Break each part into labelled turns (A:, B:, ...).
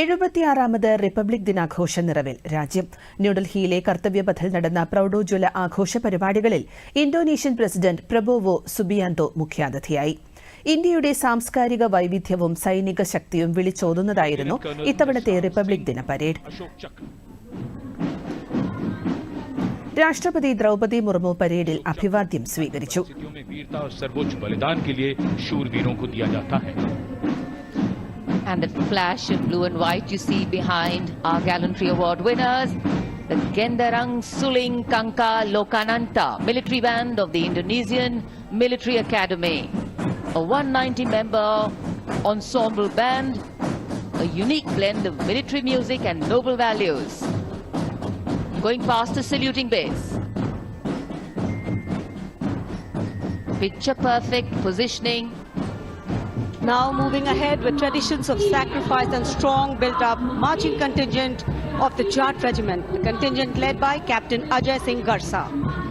A: എഴുപത്തിയാറാമത് republic ദിനാഘോഷ നിറവിൽ. രാജ്യം ന്യൂഡൽഹിയിലെ കർത്തവ്യപഥിൽ നടന്ന പ്രൌഢോജ്വല ആഘോഷ പരിപാടികളിൽ ഇന്തോനേഷ്യൻ പ്രസിഡന്റ് പ്രബോവോ സുബിയാന്തോ മുഖ്യാതിഥിയായി. ഇന്ത്യയുടെ സാംസ്കാരിക വൈവിധ്യവും സൈനിക ശക്തിയും വിളിച്ചോതുന്നതായിരുന്നു ഇത്തവണത്തെ റിപ്പബ്ലിക് ദിന പരേഡ്. രാഷ്ട്രപതി ദ്രൗപദി മുർമു പരേഡിൽ അഭിവാദ്യം സ്വീകരിച്ചു.
B: And the flash in blue and white you see behind our gallantry award winners, the Gendarang Suling Kangka Lokananta military band of the Indonesian Military Academy. A 190 member ensemble band, a unique blend of military music and noble values. Going past the saluting base. Picture perfect positioning,
C: Now moving ahead with traditions of sacrifice and strong built-up marching contingent of the Jat Regiment, the contingent led by Captain Ajay Singh Garsa.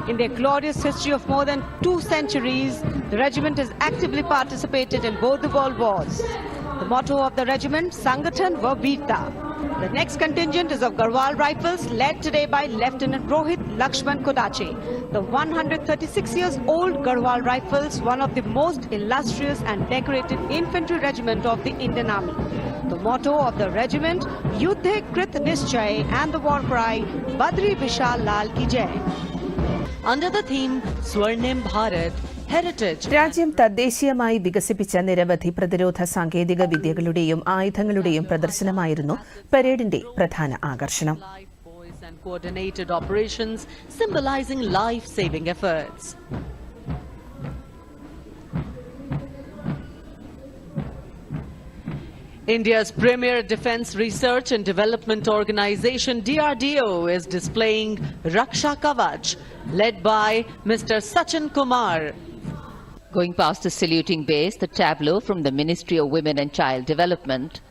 C: In their glorious history of more than two centuries, the regiment has actively participated in both the world wars. The motto of the regiment, Sangathan Vavita. The next contingent is of Garhwal Rifles, led today by Lieutenant Rohit Lakshman Kodache. The 136 years old Garhwal Rifles, one of the most illustrious and decorated infantry regiment of the Indian Army. The motto of the regiment, Yuddhe Krit Nischay, and the war cry, Badri Vishal Lal Ki Jai.
D: under the theme Swarnim Bharat Heritage
A: രാജ്യം തദ്ദേശീയമായി വികസിപ്പിച്ച നിരവധി പ്രതിരോധ സാങ്കേതിക വിദ്യകളുടെയും ആയുധങ്ങളുടെയും പ്രദർശനമായിരുന്നു പരേഡിന്റെ പ്രധാന ആകർഷണം
D: and coordinated operations symbolizing life-saving efforts. India's premier defense research and development organization DRDO is displaying Raksha Kavach led by Mr. Sachin Kumar.
B: Going past the saluting base, the tableau from the Ministry of Women and Child Development,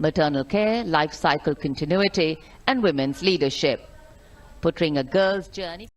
B: maternal care, life cycle continuity, and women's leadership, portraying a girl's journey.